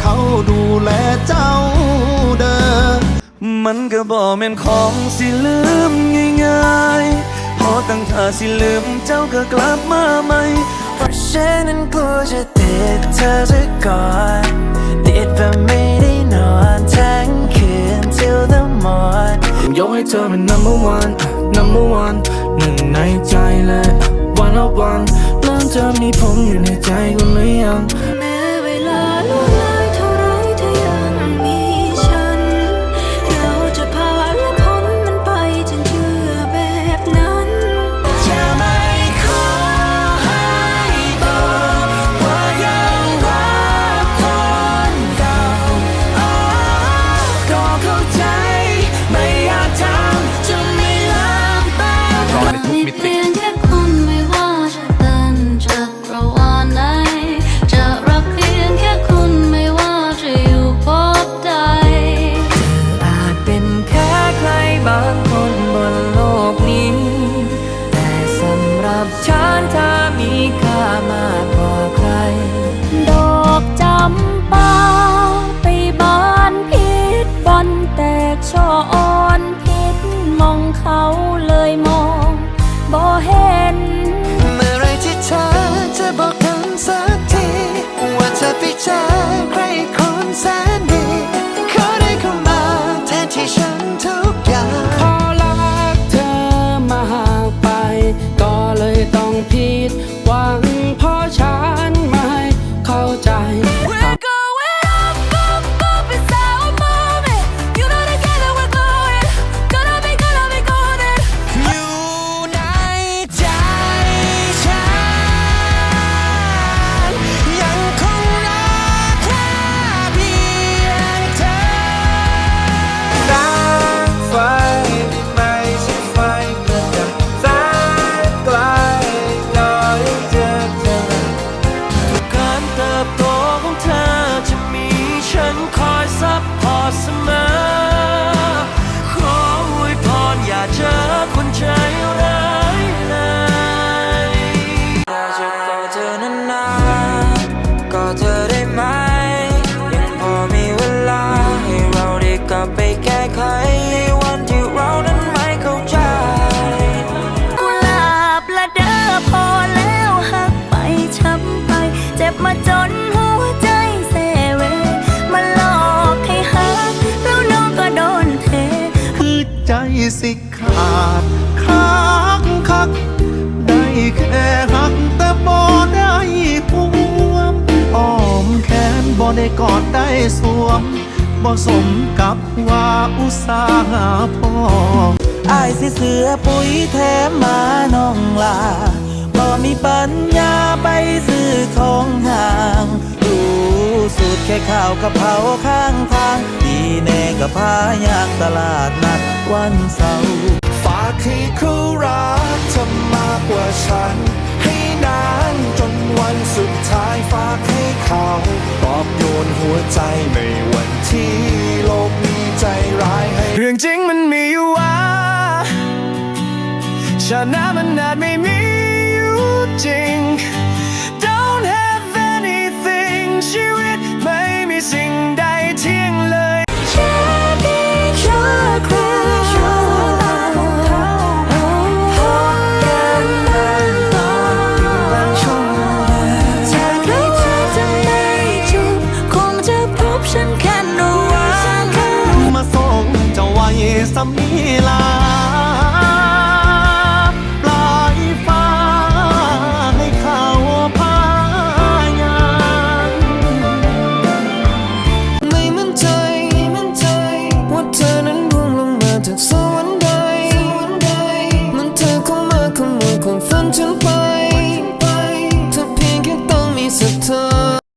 เขาดูแลเจ้าเด้อมันก็บ่แม่นของสิลืมง่ายๆ พอตั้งท่าสิลืมเจ้าก็กลับมาใหม่เพราะฉันนั้นกลัวจะติดเธอซะก่อนติดแบบไม่ได้นอนทั้งคืน till the morning ยกให้เธอเป็น number one number one หนึ่งในใจเลย one of one เริ่มเธอมีผมอยู่ในใจคุณหรือยัง สิขาดคักคัก ได้แค่หักแต่บ่ได้ห่วมอ้อมแขนบ่ได้กอดได้สวมบ่สมกับว่าอุตสาหะพ่ออายสิเสือปุ๋ยแถมมาน้องลาบ่มีปัญญาไปซื้อของห่าง สูตรแค่ข้าวกะเพราข้างทาง ดีแน่กับพายางตลาดนัดวันเสาร์ฝากให้เขารักเธอมากกว่าฉัน ให้นานจนวันสุดท้ายฝากให้เขาปอบโยนหัวใจในวันที่โลกมีใจร้ายให้ เรื่องจริงมันมีอยู่ว่าชนะมันอาจไม่มี some need.